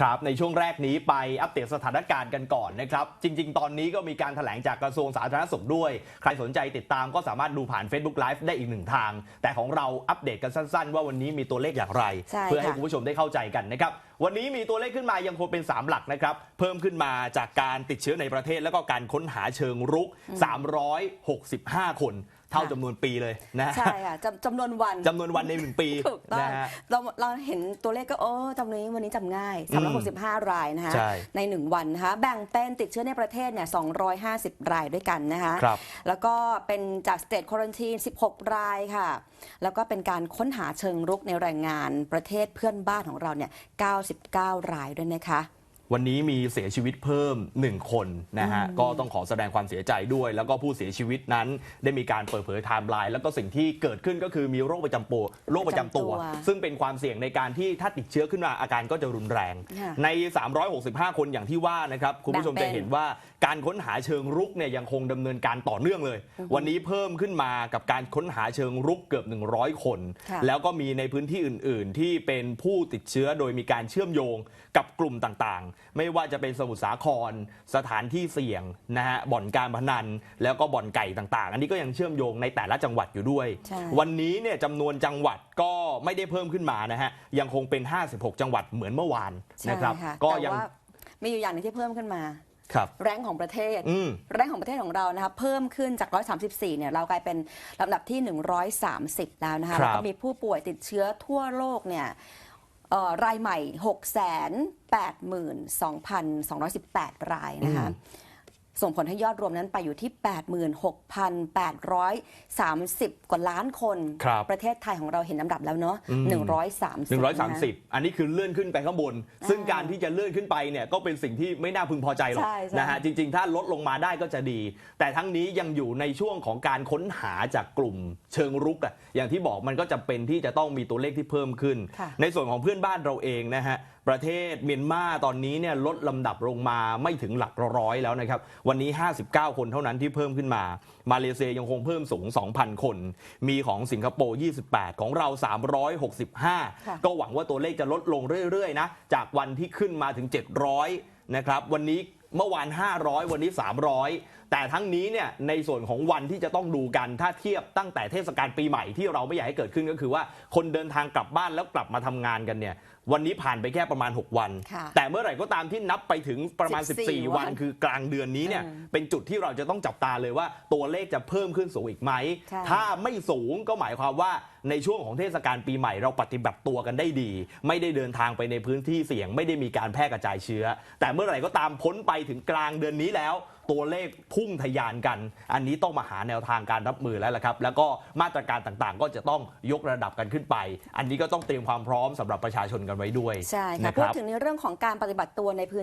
ครับในช่วงแรกนี้ไปอัปเดตสถานการณ์กันก่อนนะครับจริง ๆ ตอนนี้ก็มีการถแถลงจากกระทรวงสาธารณสุขด้วย ใครสนใจติดตามก็สามารถดูผ่าน Facebook Live ได้อีกหนึ่งทาง แต่ของเราอัปเดตกันสั้น ๆ ว่าวันนี้มีตัวเลขอย่างไรใช่เพื่อให้ค่ะคุณผู้ชมได้เข้าใจกันนะครับวันนี้มีตัวเลขขึ้นมายังคงเป็น 3 หลักนะครับ เพิ่มขึ้นมาจากการติดเชื้อในประเทศ แล้วก็การค้นหาเชิงรุก 365 คนเท่าจำนวนปีเลยนะฮะใช่ค่ะจำจำนวนวันจำนวนวันในหนึ่งปีถูกต้องนะฮะเราเราเห็นตัวเลขก็โอ้จำนวนนี้วันนี้จำง่ายอืม365 รายนะคะใช่ใน 1 วันนะคะแบ่งเป็นติดเชื้อในประเทศเนี่ย250 รายด้วยกันนะคะครับแล้วก็เป็นจากสเต e คว a นตีน16 รายค่ะ แล้วก็เป็นการค้นหาเชิงรุกในแรงงานประเทศเพื่อนบ้านของเราเนี่ย99 รายด้วยนะคะ วันนี้มีเสียชีวิตเพิ่ม 1 คนนะฮะ ก็ต้องขอแสดงความเสียใจด้วย แล้วก็ผู้เสียชีวิตนั้นได้มีการเปิดเผยไทม์ไลน์แล้วก็สิ่งที่เกิดขึ้นก็คือมีโรคประจำตัวโรคประจำตัวประจำตัวซึ่งเป็นความเสี่ยงในการที่ถ้าติดเชื้อขึ้นมาอาการก็จะรุนแรงค่ะใน 365 คนอย่างที่ว่านะครับ คุณผู้ชมแบ่จะงเป็นเห็นว่าการค้นหาเชิงรุกเนี่ยยังคงดำเนินการต่อเนื่องเลย วันนี้เพิ่มขึ้นมากับการค้นหาเชิงรุกเกือบ 100 คนค่ะแล้วก็มีในพื้นที่อื่น ๆ ที่เป็นผู้ติดเชื้อโดยมีการเชื่อมโยงกับกลุ่มต่างๆ ไม่ว่าจะเป็นสมุทรสาคร สถานที่เสี่ยงนะฮะบ่อนการพนัน แล้วก็บ่อนไก่ต่างๆ อันนี้ก็ยังเชื่อมโยงในแต่ละจังหวัดอยู่ด้วย ใช่ วันนี้เนี่ยจำนวนจังหวัดก็ไม่ได้เพิ่มขึ้นมานะฮะยังคงเป็น 56 จังหวัดเหมือนเมื่อวานใช่นะครับค่ะก็แต่ยังว่ามีอยู่อย่างหนึงที่เพิ่มขึ้นมา ครับ แรงของประเทศ อืม แรงของประเทศของเรานะคะเพิ่มขึ้นจาก 134 เนี่ยเรากลายเป็นลำดับที่ 130 แล้วนะคะครับ แล้วก็มีผู้ป่วยติดเชื้อทั่วโลกเนี่ยเอ่อ รายใหม่ 682,218 รายนะคะ ส่งผลให้ยอดรวมนั้นไปอยู่ที่ 86,830 กว่าล้านคน ครับประเทศไทยของเราเห็นลำดับแล้วเนาะอืม 130นะคะ130 อันนี้คือเลื่อนขึ้นไปข้างบน ซึ่งการที่จะเลื่อนขึ้นไปเนี่ยก็เป็นสิ่งที่ไม่น่าพึงพอใจหรอกใช่ใช่ นะฮะจริง ๆ ถ้าลดลงมาได้ก็จะดี แต่ทั้งนี้ยังอยู่ในช่วงของการค้นหาจากกลุ่มเชิงรุกอะอย่างที่บอกมันก็จะเป็นที่จะต้องมีตัวเลขที่เพิ่มขึ้น ค่ะ ในส่วนของเพื่อนบ้านเราเองนะฮะ ประเทศเมียนมาตอนนี้เนี่ยลดลำดับลงมาไม่ถึงหลักร้อยแล้วนะครับวันนี้ 59 คนเท่านั้นที่เพิ่มขึ้นมา มาเลเซียยังคงเพิ่มสูง 2,000 คน มีของสิงคโปร์ 28 ของเราค่ะ365 ก็หวังว่าตัวเลขจะลดลงเรื่อยๆนะจากวันที่ขึ้นมาถึง 700 นะครับ วันนี้เมื่อวาน 500 วันนี้ 300แต่ทั้งนี้เนี่ยในส่วนของวันที่จะต้องดูกันถ้าเทียบตั้งแต่เทศกาลปีใหม่ที่เราไม่อยากให้เกิดขึ้นก็คือว่าคนเดินทางกลับบ้านแล้วกลับมาทำงานกันเนี่ยวันนี้ผ่านไปแค่ประมาณ 6 วันค่ะแต่เมื่อไหร่ก็ตามที่นับไปถึงประมาณ 14 14วัน คือกลางเดือนนี้เนี่ยอืมเป็นจุดที่เราจะต้องจับตาเลยว่าตัวเลขจะเพิ่มขึ้นสูงอีกไหมใช่ถ้าไม่สูงก็หมายความว่าในช่วงของเทศกาลปีใหม่เราปฏิบัติตัวกันได้ดี ไม่ได้เดินทางไปในพื้นที่เสี่ยง ไม่ได้มีการแพร่กระจายเชื้อ แต่เมื่อไหร่ก็ตามพ้นไปถึงกลางเดือนนี้แล้ว ตัวเลขพุ่งทะยานกัน อันนี้ต้องมาหาแนวทางการรับมือแล้วละครับ แล้วก็มาตรการต่างๆ ก็จะต้องยกระดับกันขึ้นไป อันนี้ก็ต้องเตรียมความพร้อมสำหรับประชาชนกันไว้ด้วยใช่ค่ะนะคพูดรับถึงในเรื่องของการปฏิบัติตัวในพื้น